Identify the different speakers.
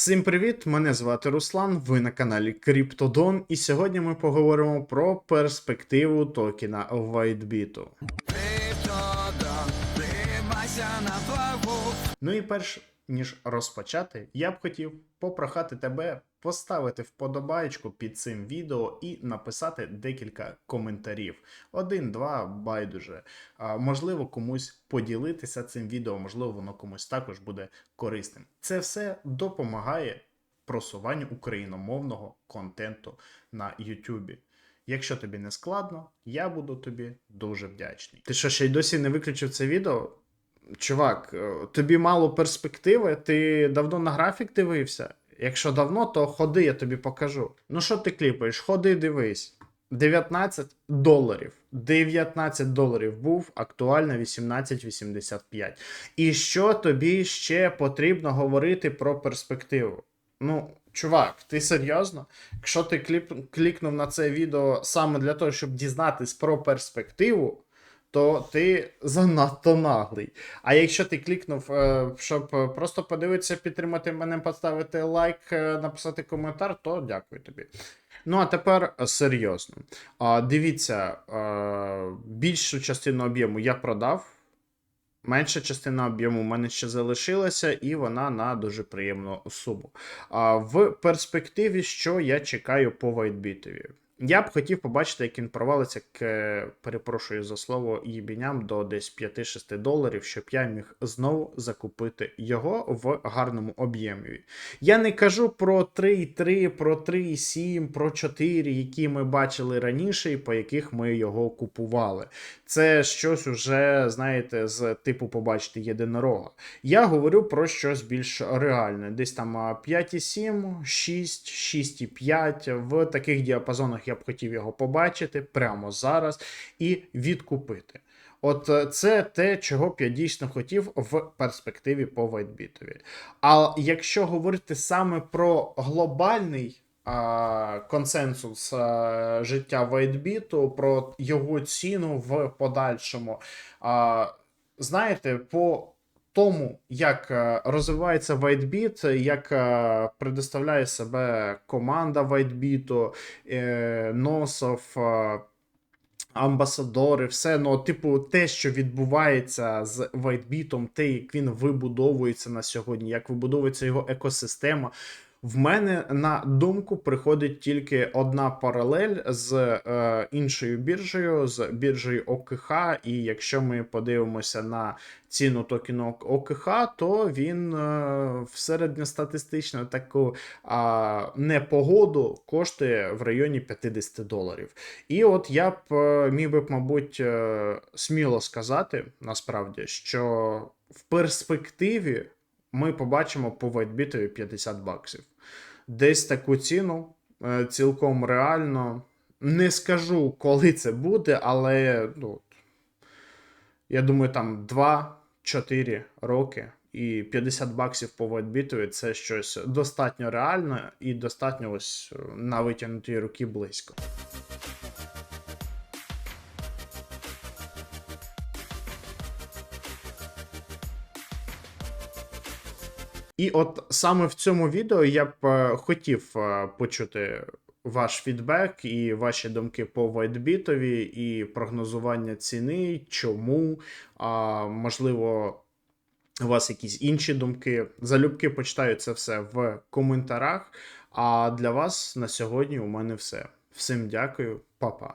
Speaker 1: Всім привіт! Мене звати Руслан. Ви на каналі Криптодон, і сьогодні ми поговоримо про перспективу токена WhiteBit. Ну і перш ніж розпочати, я б хотів попрохати тебе поставити вподобайку під цим відео і написати декілька коментарів. Один, два, байдуже. Можливо, комусь поділитися цим відео, можливо, воно комусь також буде корисним. Це все допомагає просуванню україномовного контенту на YouTube. Якщо тобі не складно, я буду тобі дуже вдячний. Ти що ще й досі не виключив це відео? Чувак, е, тобі мало перспективи, ти давно на графік дивився? Якщо давно, то ходи, я тобі покажу. Ну що ти кліпаєш? Ходи, дивись. 19 доларів. 19 доларів був, актуально 18,85. І що тобі ще потрібно говорити про перспективу? Ну, чувак, ти серйозно? Якщо ти кліп, клікнув на це відео саме для того, щоб дізнатись про перспективу, то ти занадто наглий. А якщо ти клікнув, е, щоб е, просто подивитися, підтримати мене, поставити лайк, е, написати коментар, то дякую тобі. Ну, а тепер серйозно. Дивіться, більшу частину об'єму я продав. Менша частина об'єму в мене ще залишилася, і вона на дуже приємну суму. А в перспективі, що я чекаю по вайтбітові? Я б хотів побачити, як він провалиться к, перепрошую за слово, їбіням до десь 5-6 доларів, щоб я міг знову закупити його в гарному об'ємі. Я не кажу про 3,3, про 3,7, про 4, які ми бачили раніше, і по яких ми його купували. Це щось уже, знаєте, з типу побачити єдинорога. Я говорю про щось більш реальне. Десь там 5,7, 6, 6,5. В таких діапазонах я б хотів його побачити прямо зараз і відкупити. От е, це те, чого б я дійсно хотів в перспективі по вайтбітові. А якщо говорити саме про глобальний а, консенсус а, життя вайтбіту, про його ціну в подальшому, а, знаєте, по тому, як е, розвивається WhiteBit, як е, предоставляє себе команда WhiteBit, Носов, е, амбасадори, все, ну, типу, те, що відбувається з WhiteBit, те, як він вибудовується на сьогодні, як вибудовується його екосистема. В мене на думку приходить тільки одна паралель з е, іншою біржею, з біржею ОКХ. І якщо ми подивимося на ціну токену ОКХ, то він е, в середньостатистичну таку е, непогоду коштує в районі 50 доларів. І от я б е, міг би, мабуть, е, сміло сказати насправді, що в перспективі ми побачимо по вайтбітові 50 баксів. Десь таку ціну е, цілком реально. Не скажу, коли це буде, але ну, я думаю, там 2-4 роки. І 50 баксів по вайтбітові це щось достатньо реальне і достатньо ось е, на витягнутій руки близько. І от саме в цьому відео я б е, хотів е, почути ваш фідбек і ваші думки по вайтбітові, і прогнозування ціни, чому, а, можливо, у вас якісь інші думки. Залюбки почитаю це все в коментарях. А для вас на сьогодні у мене все. Всім дякую, па-па.